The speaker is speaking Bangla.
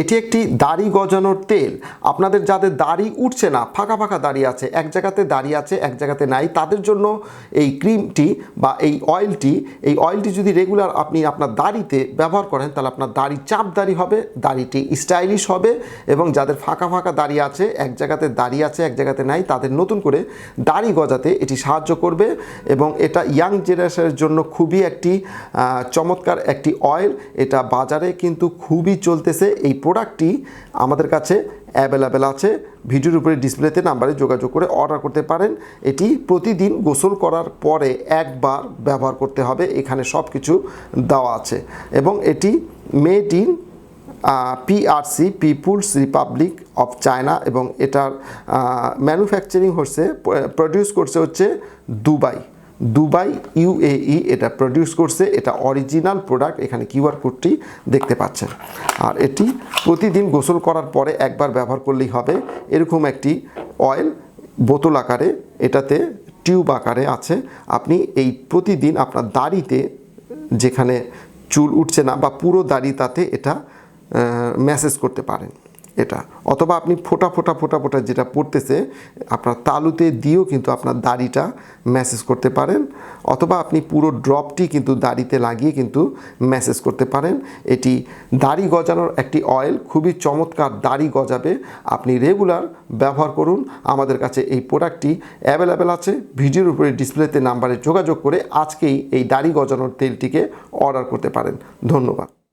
এটি একটি দাড়ি গজানোর তেল। আপনাদের যাদের দাড়ি উঠছে না, ফাঁকা ফাঁকা দাড়ি আছে, এক জায়গাতে দাড়ি আছে, এক জায়গাতে নাই, তাদের জন্য এই ক্রিমটি বা এই অয়েলটি এই অয়েলটি যদি রেগুলার আপনি আপনার দাড়িতে ব্যবহার করেন, তাহলে আপনার দাড়ি চাপ দাড়ি হবে, দাড়িটি স্টাইলিশ হবে এবং যাদের ফাঁকা ফাঁকা দাড়ি আছে, এক জায়গাতে দাড়ি আছে, এক জায়গাতে নাই, তাদের নতুন করে দাড়ি গজাতে এটি সাহায্য করবে এবং এটা ইয়াং জেনারেশনের জন্য খুবই একটি চমৎকার একটি অয়েল। এটা বাজারে কিন্তু খুবই চলতেছে, এই প্রোডাক্টটি আমাদের কাছে অ্যাভেলেবেল আছে। ভিডিওর উপরে ডিসপ্লেতে নাম্বারে যোগাযোগ করে অর্ডার করতে পারেন। এটি প্রতিদিন গোসল করার পরে একবার ব্যবহার করতে হবে। এখানে সব কিছু দেওয়া আছে। এবং এটি made in PRC people's republic of China এবং এটার ম্যানুফ্যাকচারিং হচ্ছে, প্রডিউস করছে হচ্ছে দুবাই। দুবাই ইউএই এটা প্রডিউস করছে, এটা অরিজিনাল প্রোডাক্ট এখানে কিউআর কোডটি দেখতে পাচ্ছেন। আর এটি প্রতিদিন গোসল করার পরে একবার ব্যবহার করলেই হবে। এরকম একটি অয়েল বোতল আকারে, এটাতে টিউব আকারে আছে। আপনি এই প্রতিদিন আপনার দাড়িতে যেখানে চুল উঠছে না বা পুরো দাড়ি তাতে এটা মেসেজ করতে পারেন। এটা। অথবা আপনি ফোটা ফোটা ফোটা ফোটা যেটা পড়তেছে, আপনার তালুতে দিয়েও কিন্তু আপনার দাড়িটা ম্যাসেজ করতে পারেন। অথবা আপনি পুরো ড্রপটি কিন্তু দাড়িতে লাগিয়ে কিন্তু ম্যাসেজ করতে পারেন। এটি দাড়ি গজানোর একটি অয়েল, খুবই চমৎকার দাড়ি গজাবে। আপনি রেগুলার ব্যবহার করুন। আমাদের কাছে এই প্রোডাক্টটি অ্যাভেলেবেল আছে। ভিডিওর উপরে ডিসপ্লেতে নাম্বারে যোগাযোগ করে আজকেই এই দাড়ি গজানোর তেলটিকে অর্ডার করতে পারেন। ধন্যবাদ।